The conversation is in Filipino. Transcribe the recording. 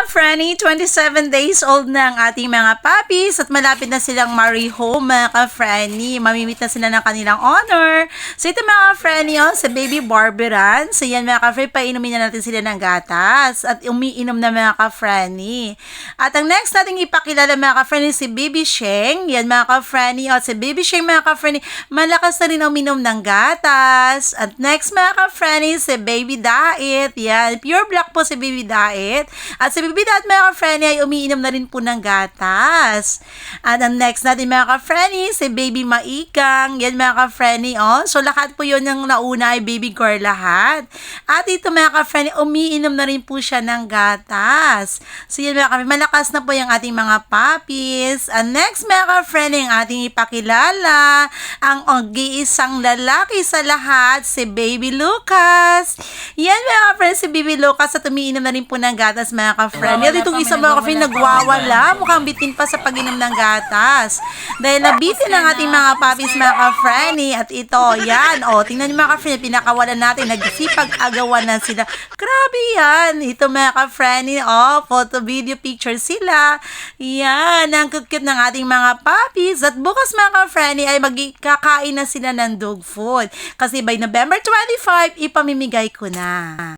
ka-Franny, 27 days old na ang ating mga puppies at malapit na silang marry home mga ka-Franny. Mamimit na sila ng kanilang honor. So ito mga ka-Franny, oh, sa baby Barberan. So yan mga ka-Franny, painumin na natin sila ng gatas at umiinom na mga ka-Franny. At ang next nating ipakilala mga ka-Franny si Baby Sheng. Yan mga ka-Franny, oh, si Baby Sheng mga ka-Franny, malakas na rin uminom ng gatas. At next mga ka-Franny, si Baby Diet. Yan, pure black po si Baby Diet. At si Baby Diet mga ka-Franny ay umiinom na rin po ng gatas. At ang next natin mga ka-Franny, si Baby Maikang. Yan mga ka-Franny, oh. So lahat po yun yung nauna ay baby girl lahat. At ito mga ka-Franny, umiinom na rin po siya ng gatas. So yan mga ka-Franny, malakas na po yung ating mga puppies. And next mga ka-Franny, ang ating ipakilala, ang og-iisang lalaki sa lahat, si Baby Lucas. Yan mga ka-Franny, si Baby Lucas at umiinom na rin po ng gatas mga ka-Franny. At itong isa mga ka-Franny, nagwawala. Mukhang bitin pa sa pag-inom ng gatas. Dahil nabitin ang ating mga puppies mga ka-Franny. At ito, yan. O, tingnan niyo mga ka-Franny, pinakawalan natin. Nagsipag-agawan na sila. Grabe yan. Ito mga ka-Franny, o, photo, video, picture sila. Yan, ang cute ng ating mga puppies. At bukas mga ka-Franny ay magkakain na sila ng dog food. Kasi by November 25, ipamimigay ko na.